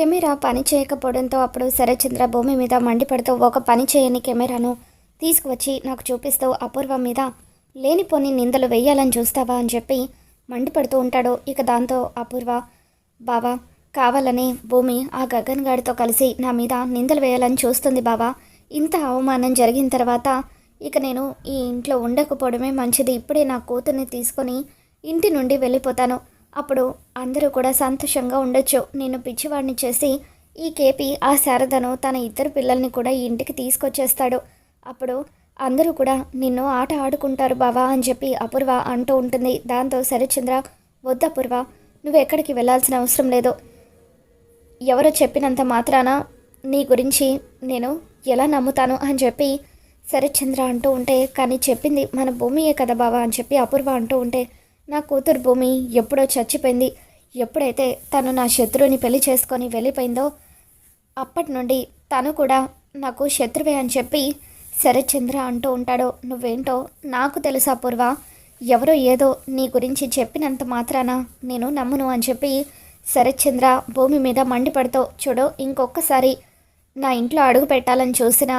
Camera పని చేయకపోవడంతో అప్పుడు శరచంద్ర భూమి మీద మండిపడుతూ ఒక పని చేయని కెమెరాను తీసుకువచ్చి నాకు చూపిస్తూ అపూర్వ మీద లేనిపోని నిందలు వేయాలని చూస్తావా? అని చెప్పి మండిపడుతూ ఉంటాడు. ఇక దాంతో అపూర్వ బావా కావాలని భూమి ఆ గగన్ గారితో కలిసి నా మీద నిందలు వేయాలని చూస్తుంది బావా. ఇంత అవమానం జరిగిన తర్వాత ఇక నేను ఈ ఇంట్లో ఉండకపోవడమే మంచిది. ఇప్పుడే నా కూతుర్ని తీసుకొని ఇంటి నుండి వెళ్ళిపోతాను. అప్పుడు అందరూ కూడా సంతోషంగా ఉండొచ్చు. నేను పిచ్చివాడిని చేసి ఈ కేపీ ఆ శారదను తన ఇద్దరు పిల్లల్ని కూడా ఈ ఇంటికి తీసుకొచ్చేస్తాడు. అప్పుడు అందరూ కూడా నిన్ను ఆట ఆడుకుంటారు బావా అని చెప్పి అపూర్వ అంటూ ఉంటుంది. దాంతో శరత్చంద్ర వద్దు అపూర్వ నువ్వు ఎక్కడికి వెళ్ళాల్సిన అవసరం లేదు. ఎవరో చెప్పినంత మాత్రాన నీ గురించి నేను ఎలా నమ్ముతాను అని చెప్పి శరత్చంద్ర అంటూ ఉంటే కానీ చెప్పింది మన భూమియే కదా బావా అని చెప్పి అపూర్వ అంటూ ఉంటే నా కూతురు భూమి ఎప్పుడో చచ్చిపోయింది. ఎప్పుడైతే తను నా శత్రువుని పెళ్ళి చేసుకొని వెళ్ళిపోయిందో అప్పటి నుండి తను కూడా నాకు శత్రువే అని చెప్పి శరత్చంద్ర అంటూ ఉంటాడో. నువ్వేంటో నాకు తెలుసు అపూర్వ ఎవరో ఏదో నీ గురించి చెప్పినంత మాత్రాన నేను నమ్మును అని చెప్పి శరత్చంద్ర భూమి మీద మండిపడుతూ చూడు ఇంకొకసారి నా ఇంట్లో అడుగు పెట్టాలని చూసినా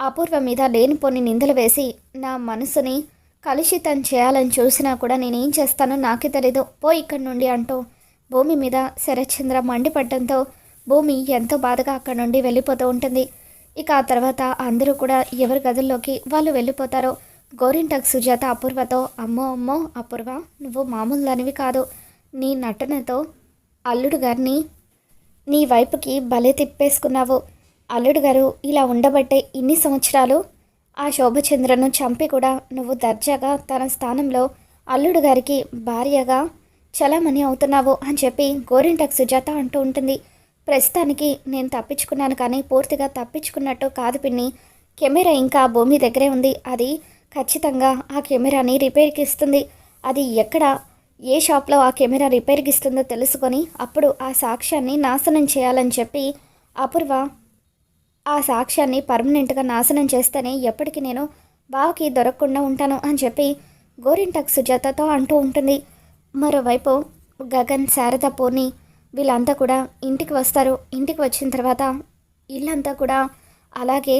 అపూర్వ మీద లేనిపోని నిందలు వేసి నా మనసుని కలుషితం చేయాలని చూసినా కూడా నేనేం చేస్తానో నాకే తెలీదు. పో ఇక్కడి నుండి అంటూ భూమి మీద శరచంద్ర మండిపడ్డంతో భూమి ఎంతో బాధగా అక్కడి నుండి వెళ్ళిపోతూ ఉంటుంది. ఇక ఆ తర్వాత అందరూ కూడా ఎవరి గదుల్లోకి వాళ్ళు వెళ్ళిపోతారో? గోరింటకు సుజాత అపూర్వతో అమ్మో అమ్మో అపూర్వ నువ్వు మామూలు దానివి కాదు. నీ నటనతో అల్లుడు గారిని నీ వైపుకి భలే తిప్పేసుకున్నావు. అల్లుడు గారు ఇలా ఉండబట్టే ఇన్ని సంవత్సరాలు ఆ శోభచంద్రను చంపి కూడా నువ్వు దర్జాగా తన స్థానంలో అల్లుడు గారికి భార్యగా చలామణి అవుతున్నావు అని చెప్పి గోరింటక్ సుజాత అంటూ ఉంటుంది. ప్రస్తుతానికి నేను తప్పించుకున్నాను కానీ పూర్తిగా తప్పించుకున్నట్టు కాదు పిన్ని. కెమెరా ఇంకా భూమి దగ్గరే ఉంది. అది ఖచ్చితంగా ఆ కెమెరాని రిపేర్కి ఇస్తుంది. అది ఎక్కడ ఏ షాప్లో ఆ కెమెరా రిపేర్కి ఇస్తుందో తెలుసుకొని అప్పుడు ఆ సాక్ష్యాన్ని నాశనం చేయాలని చెప్పి అపూర్వ ఆ సాక్ష్యాన్ని పర్మనెంట్గా నాశనం చేస్తేనే ఎప్పటికీ నేను బావకి దొరకకుండా ఉంటాను అని చెప్పి గోరింటక్ సుజాతతో అంటూ ఉంటుంది. మరోవైపు గగన్ శారద పూర్ణి వీళ్ళంతా కూడా ఇంటికి వస్తారు. ఇంటికి వచ్చిన తర్వాత ఇల్లంతా కూడా అలాగే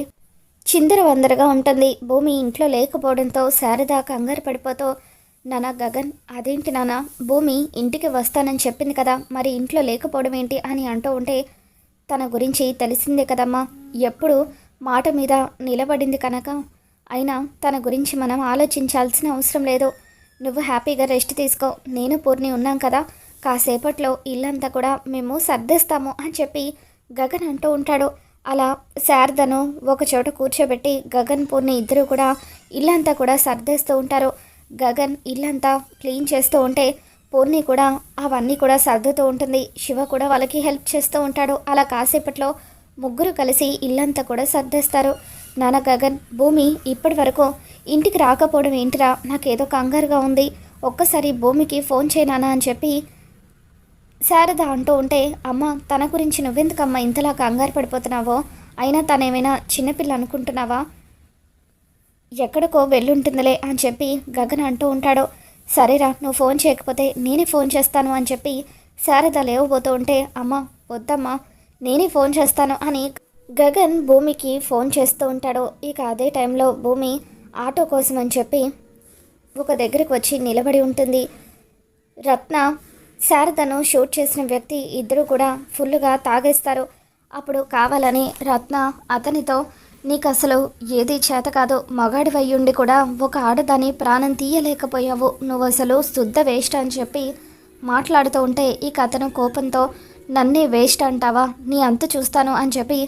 చిందర వందరగా ఉంటుంది. భూమి ఇంట్లో లేకపోవడంతో శారద కంగారు పడిపోతూ నానా గగన్ అదేంటి నాన్న భూమి ఇంటికి వస్తానని చెప్పింది కదా మరి ఇంట్లో లేకపోవడం ఏంటి? అని అంటూ ఉంటే తన గురించి తెలిసిందే కదమ్మా. ఎప్పుడు మాట మీద నిలబడింది కనుక. అయినా తన గురించి మనం ఆలోచించాల్సిన అవసరం లేదు. నువ్వు హ్యాపీగా రెస్ట్ తీసుకో. నేను పూర్ణి ఉన్నాం కదా. కాసేపట్లో ఇల్లంతా కూడా మేము సర్దేస్తాము అని చెప్పి గగన్ అంటూ ఉంటాడు. అలా శారదను ఒక చోట కూర్చోబెట్టి గగన్ పూర్ణి ఇద్దరు కూడా ఇల్లంతా కూడా సర్దేస్తూ ఉంటారు. గగన్ ఇల్లంతా క్లీన్ చేస్తూ ఉంటే పూర్ణి కూడా అవన్నీ కూడా సర్దుతూ ఉంటుంది. శివ కూడా వాళ్ళకి హెల్ప్ చేస్తూ ఉంటాడు. అలా కాసేపట్లో ముగ్గురు కలిసి ఇల్లంతా కూడా సర్దేస్తారు. నాన్న గగన్ భూమి ఇప్పటి వరకు ఇంటికి రాకపోవడం ఏంటిరా? నాకేదో కంగారుగా ఉంది. ఒక్కసారి భూమికి ఫోన్ చేయనానా అని చెప్పి శారద అంటూ ఉంటే అమ్మ తన గురించి నువ్వెందుకమ్మ ఇంతలా కంగారు పడిపోతున్నావో? అయినా తనేమైనా చిన్నపిల్ల అనుకుంటున్నావా? ఎక్కడికో వెళ్ళుంటుందిలే అని చెప్పి గగన్ అంటూ ఉంటాడు. సరేరా నువ్వు ఫోన్ చేయకపోతే నేనే ఫోన్ చేస్తాను అని చెప్పి శారద లేవబోతూ ఉంటే అమ్మ వద్దమ్మా నేనే ఫోన్ చేస్తాను అని గగన్ భూమికి ఫోన్ చేస్తూ ఉంటాడు. ఇక అదే టైంలో భూమి ఆటో కోసం అని చెప్పి ఒక దగ్గరికి వచ్చి నిలబడి ఉంటుంది. రత్న శారదను షూట్ చేసిన వ్యక్తి ఇద్దరు కూడా ఫుల్గా తాగేస్తారు. అప్పుడు కావాలని రత్న అతనితో నీకు అసలు ఏది చేత కాదు మగాడి ఉండి కూడా ఒక ఆడదాని ప్రాణం తీయలేకపోయావు. నువ్వు అసలు శుద్ధ వేస్ట్ అని చెప్పి మాట్లాడుతూ ఉంటే ఇక అతను కోపంతో నన్నే వేస్ట్ అంటావా? నీ అంత చూస్తాను అని చెప్పి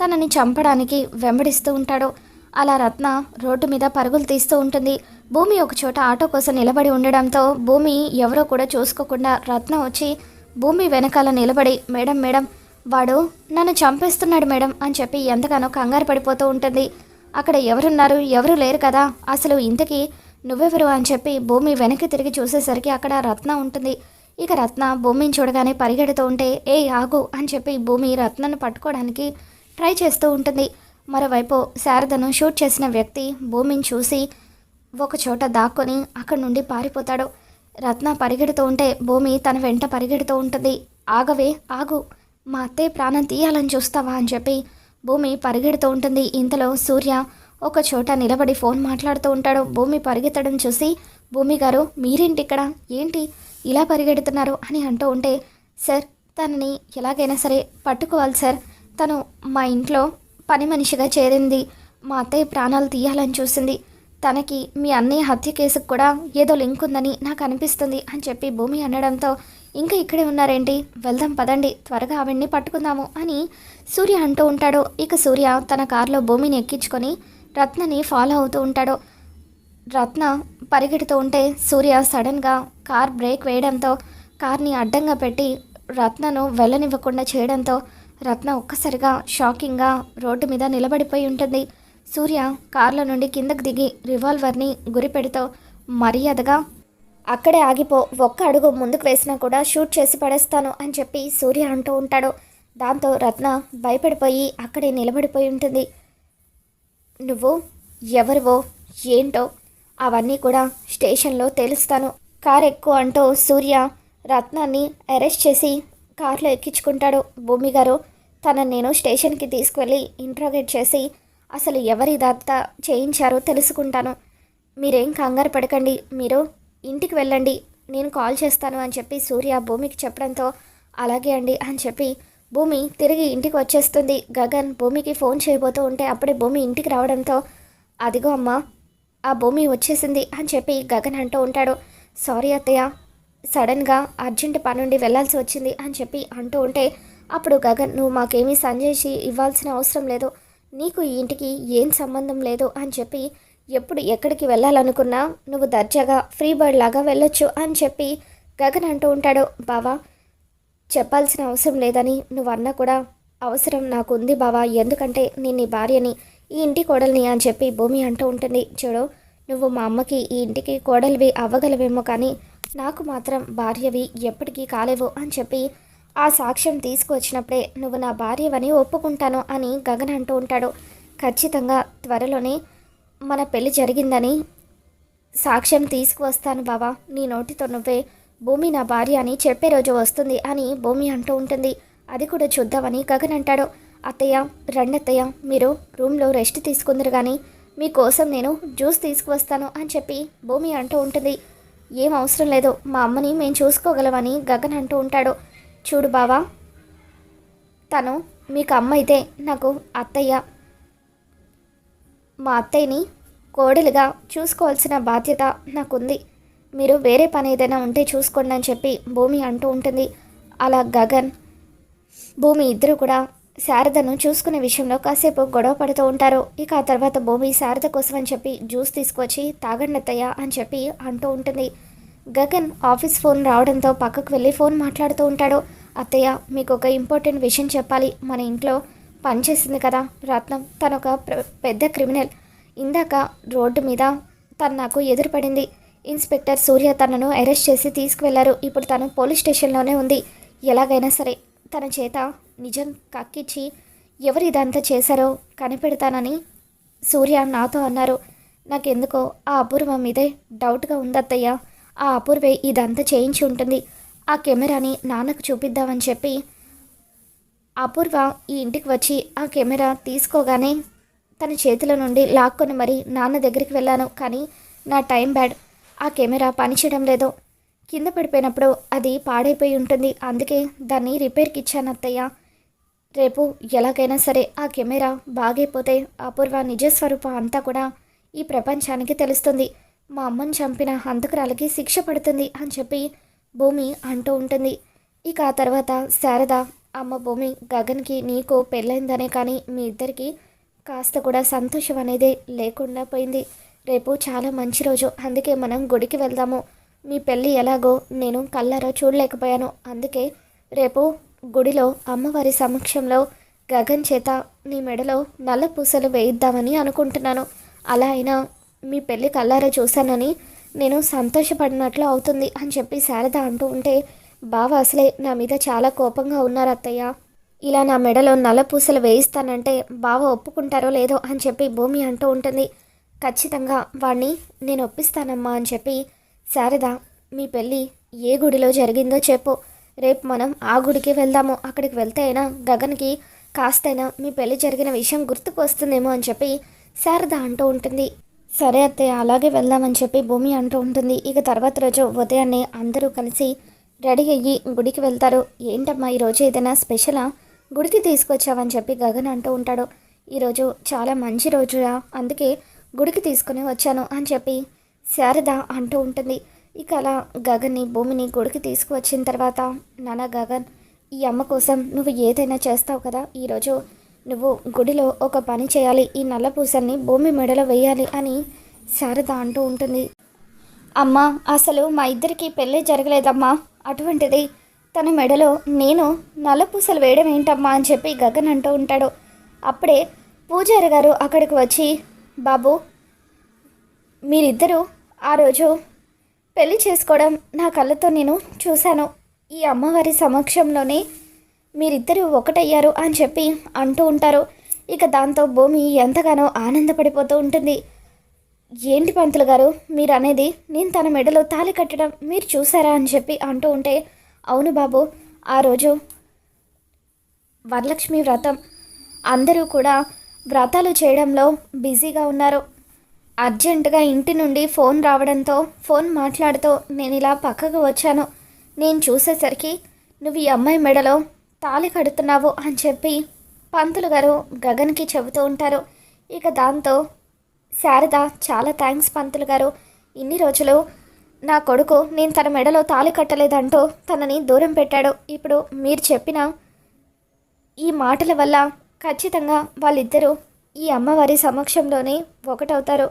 తనని చంపడానికి వెంబడిస్తూ ఉంటాడు. అలా రత్న రోడ్డు మీద పరుగులు తీస్తూ ఉంటుంది. భూమి ఒక చోట ఆటో కోసం నిలబడి ఉండడంతో భూమి ఎవరో కూడా చూసుకోకుండా రత్న వచ్చి భూమి వెనకాల నిలబడి మేడం మేడం వాడు నన్ను చంపేస్తున్నాడు మేడం అని చెప్పి ఎంతగానో కంగారు పడిపోతూ ఉంటుంది. అక్కడ ఎవరున్నారు? ఎవరు లేరు కదా. అసలు ఇంతకీ నువ్వెవరు అని చెప్పి భూమి వెనక్కి తిరిగి చూసేసరికి అక్కడ రత్న ఉంటుంది. ఇక రత్న భూమిని చూడగానే పరిగెడుతూ ఉంటే ఏ ఆగు అని చెప్పి భూమి రత్నను పట్టుకోవడానికి ట్రై చేస్తూ ఉంటుంది. మరోవైపు శారదను షూట్ చేసిన వ్యక్తి భూమిని చూసి ఒక చోట దాక్కొని అక్కడి నుండి పారిపోతాడు. రత్న పరిగెడుతూ ఉంటే భూమి తన వెంట పరిగెడుతూ ఉంటుంది. ఆగవే ఆగు మా అత్తయ్య ప్రాణం తీయాలని చూస్తావా అని చెప్పి భూమి పరిగెడుతూ ఉంటుంది. ఇంతలో సూర్య ఒక చోట నిలబడి ఫోన్ మాట్లాడుతూ ఉంటాడు. భూమి పరిగెత్తడం చూసి భూమి గారు మీరేంటి ఇక్కడ? ఏంటి ఇలా పరిగెడుతున్నారు? అని అంటూ ఉంటే సార్ తనని ఎలాగైనా సరే పట్టుకోవాలి సార్. తను మా ఇంట్లో పని మనిషిగా చేరింది. మా అత్తయ్య ప్రాణాలు తీయాలని చూసింది. తనకి మీ అన్నయ్య హత్య కేసుకు కూడా ఏదో లింక్ ఉందని నాకు అనిపిస్తుంది అని చెప్పి భూమి అనడంతో ఇంకా ఇక్కడే ఉన్నారేంటి? వెళ్దాం పదండి త్వరగా ఆవిడ్ని పట్టుకుందాము అని సూర్య అంటూ ఉంటాడు. ఇక సూర్య తన కారులో భూమిని ఎక్కించుకొని రత్నని ఫాలో అవుతూ ఉంటాడు. రత్న పరిగెడుతూ ఉంటే సూర్య సడన్గా కార్ బ్రేక్ వేయడంతో కార్ని అడ్డంగా పెట్టి రత్నను వెళ్ళనివ్వకుండా చేయడంతో రత్న ఒక్కసారిగా షాకింగ్గా రోడ్డు మీద నిలబడిపోయి ఉంటుంది. సూర్య కార్ల నుండి కిందకు దిగి రివాల్వర్ని గురిపెడుతూ మర్యాదగా అక్కడే ఆగిపో ఒక్క అడుగు ముందుకు వేసినా కూడా షూట్ చేసి పడేస్తాను అని చెప్పి సూర్య అంటూ ఉంటాడు. దాంతో రత్న భయపడిపోయి అక్కడే నిలబడిపోయి ఉంటుంది. నువ్వు ఎవరివో ఏంటో అవన్నీ కూడా స్టేషన్లో తెలుస్తాను. కార్ ఎక్కువ అంటూ సూర్య రత్నాన్ని అరెస్ట్ చేసి కార్లో ఎక్కించుకుంటాడు. భూమి గారు తనని నేను స్టేషన్కి తీసుకువెళ్ళి ఇంట్రాగేట్ చేసి అసలు ఎవరి ఇదంతా చేయించారో తెలుసుకుంటాను. మీరేం కంగారు పడకండి. మీరు ఇంటికి వెళ్ళండి నేను కాల్ చేస్తాను అని చెప్పి సూర్య భూమికి చెప్పడంతో అలాగే అండి అని చెప్పి భూమి తిరిగి ఇంటికి వచ్చేస్తుంది. గగన్ భూమికి ఫోన్ చేయబోతూ ఉంటే అప్పుడే భూమి ఇంటికి రావడంతో అదిగో అమ్మా ఆ భూమి వచ్చేసింది అని చెప్పి గగన్ అంటూ ఉంటాడు. సారీ అత్తయ్య సడన్గా అర్జెంట్ పనుండి వెళ్ళాల్సి వచ్చింది అని చెప్పి అంటూ ఉంటే అప్పుడు గగన్ నువ్వు మాకేమీ సంజయ్సి ఇవ్వాల్సిన అవసరం లేదు. నీకు ఈ ఇంటికి ఏం సంబంధం లేదు? అని చెప్పి ఎప్పుడు ఎక్కడికి వెళ్ళాలనుకున్నా నువ్వు దర్జాగా ఫ్రీ బర్డ్ లాగా వెళ్ళొచ్చు అని చెప్పి గగన్ అంటూ ఉంటాడు. బావా చెప్పాల్సిన అవసరం లేదని నువ్వు అన్నా కూడా అవసరం నాకు ఉంది బావా ఎందుకంటే నేను నీ భార్యని ఈ ఇంటి కోడల్ని అని చెప్పి భూమి అంటూ ఉంటుంది. చూడు నువ్వు మా అమ్మకి ఈ ఇంటికి కోడలివి అవ్వగలవేమో కానీ నాకు మాత్రం భార్యవి ఎప్పటికీ కాలేవు అని చెప్పి ఆ సాక్ష్యం తీసుకువచ్చినప్పుడే నువ్వు నా భార్యవని ఒప్పుకుంటాను అని గగన్ అంటూ ఉంటాడు. ఖచ్చితంగా త్వరలోనే మన పెళ్ళి జరిగిందని సాక్ష్యం తీసుకువస్తాను బావా. నీ నోటితో నువ్వే భూమి నా భార్య అని చెప్పే రోజు వస్తుంది అని భూమి అంటూ ఉంటుంది. అది కూడా చూద్దామని గగన్ అంటాడు. అత్తయ్య రండత్తయ్య మీరు రూమ్లో రెస్ట్ తీసుకుందరు కానీ మీకోసం నేను జ్యూస్ తీసుకువస్తాను అని చెప్పి భూమి అంటూ ఉంటుంది. ఏం అవసరం లేదు మా అమ్మని మేము చూసుకోగలమని గగన్ అంటూ ఉంటాడు. చూడు బావా తను మీకు అమ్మ అయితే నాకు అత్తయ్య మా అత్తయ్యని కోడలుగా చూసుకోవాల్సిన బాధ్యత నాకుంది. మీరు వేరే పని ఏదైనా ఉంటే చూసుకోండి అని చెప్పి భూమి అంటూ ఉంటుంది. అలా గగన్ భూమి ఇద్దరు కూడా శారదను చూసుకునే విషయంలో కాసేపు గొడవ పడుతూ ఉంటారు. ఇక ఆ తర్వాత భూమి శారద కోసం అని చెప్పి జ్యూస్ తీసుకొచ్చి తాగండి అని చెప్పి అంటూ ఉంటుంది. గగన్ ఆఫీస్ ఫోన్ రావడంతో పక్కకు వెళ్ళి ఫోన్ మాట్లాడుతూ ఉంటాడు. అత్తయ్య మీకు ఒక ఇంపార్టెంట్ విషయం చెప్పాలి. మన ఇంట్లో పనిచేసింది కదా రత్నం. తను ఒక పెద్ద క్రిమినల్. ఇందాక రోడ్డు మీద తను నాకు ఎదురుపడింది. ఇన్స్పెక్టర్ సూర్య తనను అరెస్ట్ చేసి తీసుకువెళ్ళారు. ఇప్పుడు తను పోలీస్ స్టేషన్లోనే ఉంది. ఎలాగైనా సరే తన చేత నిజం కక్కిచ్చి ఎవరు ఇదంతా చేశారో కనిపెడతానని సూర్య నాతో అన్నారు. నాకెందుకో ఆ అపూర్వ మీదే డౌట్గా ఉందత్తయ్య. ఆ అపూర్వే ఇదంతా చేయించి ఉంటుంది. ఆ కెమెరాని నాన్నకు చూపిద్దామని చెప్పి అపూర్వ ఈ ఇంటికి వచ్చి ఆ కెమెరా తీసుకోగానే తన చేతుల నుండి లాక్కొని మరి నాన్న దగ్గరికి వెళ్ళాను. కానీ నా టైం బ్యాడ్. ఆ కెమెరా పనిచేయడం లేదు. కింద పడిపోయినప్పుడు అది పాడైపోయి ఉంటుంది. అందుకే దాన్ని రిపేర్కి ఇచ్చాను అత్తయ్య. రేపు ఎలాగైనా సరే ఆ కెమెరా బాగైపోతే అపూర్వ నిజస్వరూపం అంతా కూడా ఈ ప్రపంచానికి తెలుస్తుంది. మా అమ్మని చంపిన హంతకురాలకి శిక్ష పడుతుంది అని చెప్పి భూమి అంటూ ఉంటుంది. ఇక ఆ తర్వాత శారద అమ్మ భూమి గగన్కి నీకు పెళ్ళైందనే కానీ మీ ఇద్దరికి కాస్త కూడా సంతోషం అనేది లేకుండా పోయింది. రేపు చాలా మంచి రోజు. అందుకే మనం గుడికి వెళ్దాము. మీ పెళ్ళి ఎలాగో నేను కళ్ళారా చూడలేకపోయాను. అందుకే రేపు గుడిలో అమ్మవారి సమక్షంలో గగన్ చేత నీ మెడలో నల్ల పూసలు వేయిద్దామని అనుకుంటున్నాను. అలా అయినా మీ పెళ్ళి కళ్ళారా చూశానని నేను సంతోషపడినట్లు అవుతుంది అని చెప్పి శారద అంటూ ఉంటే బావ అసలే నా మీద చాలా కోపంగా ఉన్నారు అత్తయ్య. ఇలా నా మెడలో నల్ల పూసలు వేయిస్తానంటే బావ ఒప్పుకుంటారో లేదో అని చెప్పి భూమి అంటూ ఉంటుంది. ఖచ్చితంగా వాణ్ణి నేను ఒప్పిస్తానమ్మా అని చెప్పి శారద మీ పెళ్ళి ఏ గుడిలో జరిగిందో చెప్పు. రేపు మనం ఆ గుడికి వెళ్దాము. అక్కడికి వెళ్తే అయినా గగన్కి కాస్తైనా మీ పెళ్ళి జరిగిన విషయం గుర్తుకు వస్తుందేమో అని చెప్పి శారద అంటూ ఉంటుంది. సరే అత్తయ్య అలాగే వెళ్దామని చెప్పి భూమి అంటూ ఉంటుంది. ఇక తర్వాత రోజు ఉదయాన్నే అందరూ కలిసి రెడీ అయ్యి గుడికి వెళ్తారు. ఏంటమ్మా ఈరోజు ఏదైనా స్పెషలా? గుడికి తీసుకొచ్చావని చెప్పి గగన్ అంటూ ఉంటాడు. ఈరోజు చాలా మంచి రోజురా అందుకే గుడికి తీసుకుని వచ్చాను అని చెప్పి శారద అంటూ ఉంటుంది. ఇక అలా గగన్ని భూమిని గుడికి తీసుకువచ్చిన తర్వాత నాన్న గగన్ ఈ అమ్మ కోసం నువ్వు ఏదైనా చేస్తావు కదా? ఈరోజు నువ్వు గుడిలో ఒక పని చేయాలి. ఈ నల్ల పూసల్ని భూమి మెడలో వేయాలి అని శారద అంటూ ఉంటుంది. అమ్మ అసలు మా ఇద్దరికి పెళ్ళి జరగలేదమ్మా. అటువంటిది. తన మెడలో నేను నల్లపూసలు వేయడం ఏంటమ్మా అని చెప్పి గగన్ అంటూ ఉంటాడు. అప్పుడే పూజారి గారు అక్కడికి వచ్చి బాబు మీరిద్దరూ ఆ రోజు పెళ్ళి చేసుకోవడం నా కళ్ళతో నేను చూశాను. ఈ అమ్మవారి సమక్షంలోనే మీరిద్దరూ ఒకటయ్యారు అని చెప్పి అంటూ ఉంటారు. ఇక దాంతో భూమి ఎంతగానో ఆనందపడిపోతూ ఉంటుంది. ఏంటి పంతులు గారు? మీరు అనేది నేను తన మెడలో తాళి కట్టడం మీరు చూసారా అని చెప్పి అంటూ ఉంటే అవును బాబు ఆ రోజు వరలక్ష్మి వ్రతం. అందరూ కూడా వ్రతాలు చేయడంలో బిజీగా ఉన్నారు. అర్జెంటుగా ఇంటి నుండి ఫోన్ రావడంతో ఫోన్ మాట్లాడుతూ నేను ఇలా పక్కకు వచ్చాను. నేను చూసేసరికి నువ్వు ఈ అమ్మాయి మెడలో తాళి కడుతున్నావు అని చెప్పి పంతులు గారు గగన్కి చెబుతూ ఉంటారు. ఇక దాంతో శారద చాలా థ్యాంక్స్ పంతులు గారు. ఇన్ని రోజులు నా కొడుకు నేను తన మెడలో తాళి కట్టలేదంటూ తనని దూరం పెట్టాడు. ఇప్పుడు మీరు చెప్పిన ఈ మాటల వల్ల ఖచ్చితంగా వాళ్ళిద్దరూ ఈ అమ్మవారి సమక్షంలోనే ఒకటవుతారు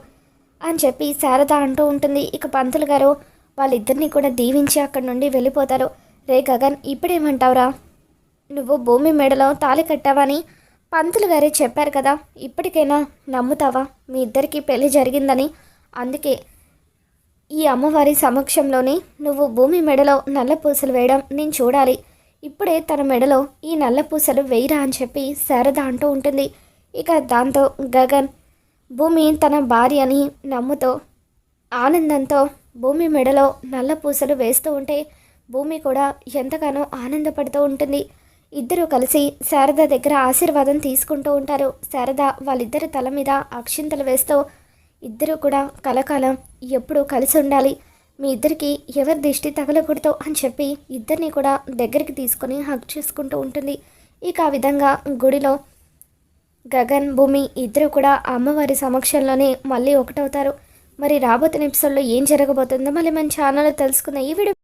అని చెప్పి శారద అంటూ ఉంటుంది. ఇక పంతులు గారు వాళ్ళిద్దరిని కూడా దీవించి అక్కడి నుండి వెళ్ళిపోతారు. రే గగన్ ఇప్పుడేమంటావురా? నువ్వు భూమి మెడలో తాళి కట్టావని పంతులు గారే చెప్పారు కదా ఇప్పటికైనా నమ్ముతావా? మీ ఇద్దరికి పెళ్ళి జరిగిందని. అందుకే ఈ అమ్మవారి సమక్షంలోనే నువ్వు భూమి మెడలో నల్ల పూసలు వేయడం నేను చూడాలి. ఇప్పుడే తన మెడలో ఈ నల్ల పూసలు వేయరా అని చెప్పి శారద అంటూ ఉంటుంది. ఇక దాంతో గగన్ భూమి తన భార్యని నమ్ముతో ఆనందంతో భూమి మెడలో నల్ల పూసలు వేస్తూ ఉంటే భూమి కూడా ఎంతగానో ఆనందపడుతూ ఉంటుంది. ఇద్దరూ కలిసి శారద దగ్గర ఆశీర్వాదం తీసుకుంటూ ఉంటారు. శారద వాళ్ళిద్దరి తల మీద అక్షింతలు వేస్తూ ఇద్దరూ కూడా కలకాలం ఎప్పుడూ కలిసి ఉండాలి. మీ ఇద్దరికి ఎవరి దిష్టి తగలకూడదు? అని చెప్పి ఇద్దరిని కూడా దగ్గరికి తీసుకొని హక్ చేసుకుంటూ ఉంటుంది. ఇక ఆ విధంగా గుడిలో గగన్ భూమి ఇద్దరు కూడా అమ్మవారి సమక్షంలోనే మళ్ళీ ఒకటవుతారు. మరి రాబోతున్న ఎపిసోడ్లో ఏం జరగబోతుందో మళ్ళీ మన ఛానల్లో తెలుసుకున్న ఈ వీడియో